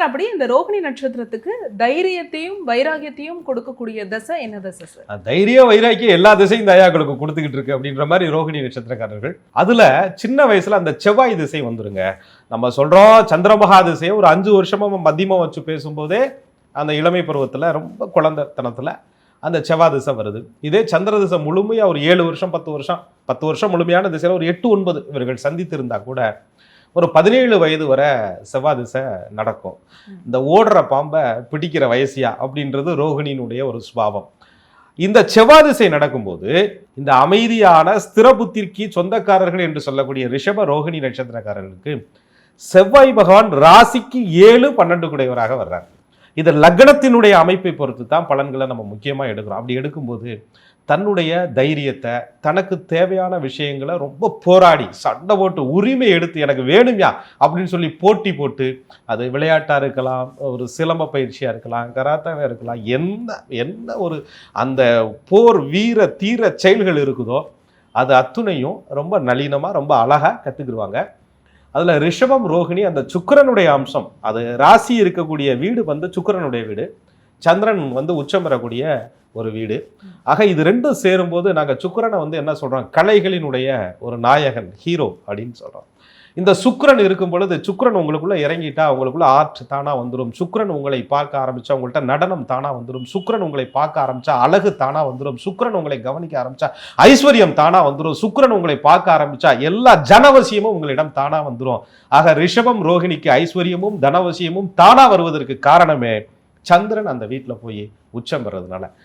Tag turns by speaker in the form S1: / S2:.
S1: Sir அப்படி இந்த ரோகிணி நட்சத்திரத்துக்கு தைரியத்தையும் வைராகியத்தையும் கொடுக்கக்கூடிய தசை என்ன தசை சார்?
S2: தைரிய வைராக்கியம் எல்லா திசையும் தயாக்களுக்கு கொடுத்துக்கிட்டு இருக்கு அப்படின்ற மாதிரி ரோகிணி நட்சத்திரக்காரர்கள். அதுல சின்ன வயசுல அந்த செவ்வாய் திசை வந்துருங்க. நம்ம சொல்றோம் சந்திரமகா திசையை ஒரு அஞ்சு வருஷமா மத்தியமா வச்சு பேசும்போதே அந்த இளமை பருவத்துல ரொம்ப குழந்தைத்தனத்துல அந்த செவ்வாய் திசை வருது. இதே சந்திர திசை முழுமையா ஒரு ஏழு வருஷம் பத்து வருஷம் பத்து வருஷம் முழுமையான திசையில் ஒரு எட்டு ஒன்பது இவர்கள் சந்தித்திருந்தா கூட ஒரு பதினேழு வயது வரை செவ்வாய் திசை நடக்கும். இந்த ஓடுற பாம்பை பிடிக்கிற வயசியா அப்படின்றது ரோகிணியினுடைய ஒரு சுபாவம். இந்த செவ்வாய் திசை நடக்கும்போது இந்த அமைதியான ஸ்திர புத்திற்கு சொந்தக்காரர்கள் என்று சொல்லக்கூடிய ரிஷப ரோஹிணி நட்சத்திரக்காரர்களுக்கு செவ்வாய் பகவான் ராசிக்கு ஏழு பன்னெண்டு குடையவராக வர்றார். இது லக்னத்தினுடைய அமைப்பை பொறுத்து தான் பலன்களை நம்ம முக்கியமாக எடுக்கிறோம். அப்படி எடுக்கும்போது தன்னுடைய தைரியத்தை தனக்கு தேவையான விஷயங்களை ரொம்ப போராடி சண்டை போட்டு உரிமை எடுத்து எனக்கு வேணும்யா அப்படின்னு சொல்லி போட்டி போட்டு அது விளையாட்டாக இருக்கலாம் ஒரு சிலம்ப பயிற்சியாக இருக்கலாம் கராத்தாவாக இருக்கலாம் என்ன என்ன ஒரு அந்த போர் வீர தீர செயல்கள் இருக்குதோ அது அத்துணையும் ரொம்ப நளினமாக ரொம்ப அழகாக கற்றுக்குருவாங்க அதில் ரிஷபம் ரோகிணி அந்த சுக்கரனுடைய அம்சம். அது ராசி இருக்கக்கூடிய வீடு வந்து சுக்கரனுடைய வீடு. சந்திரன் வந்து உச்சம் பெறக்கூடிய ஒரு வீடு. ஆக இது ரெண்டும் சேரும்போது நாங்கள் சுக்கரனை வந்து என்ன சொல்கிறோம் கலைகளினுடைய ஒரு நாயகன் ஹீரோ அப்படின்னு சொல்கிறோம் இந்த சுக்கரன் இருக்கும் பொழுது சுக்கிரன் உங்களுக்குள்ளே இறங்கிட்டா உங்களுக்குள்ள ஆர்ட் தானாக வந்துடும் சுக்கிரன் உங்களை பார்க்க ஆரம்பித்தா உங்கள்கிட்ட நடனம் தானாக வந்துடும் சுக்கரன் உங்களை பார்க்க ஆரம்பித்தா அழகு தானாக வந்துடும் சுக்கரன் உங்களை கவனிக்க ஆரம்பித்தா ஐஸ்வர்யம் தானாக வந்துடும் சுக்கரன் உங்களை பார்க்க ஆரம்பித்தா எல்லா ஜனவசியமும் உங்களிடம் தானாக வந்துடும் ஆக ரிஷபம் ரோகிணிக்கு ஐஸ்வர்யமும் தனவசியமும் தானாக வருவதற்கு காரணமே சந்திரன் அந்த வீட்டில் போய் உச்சம் பெறதுனால.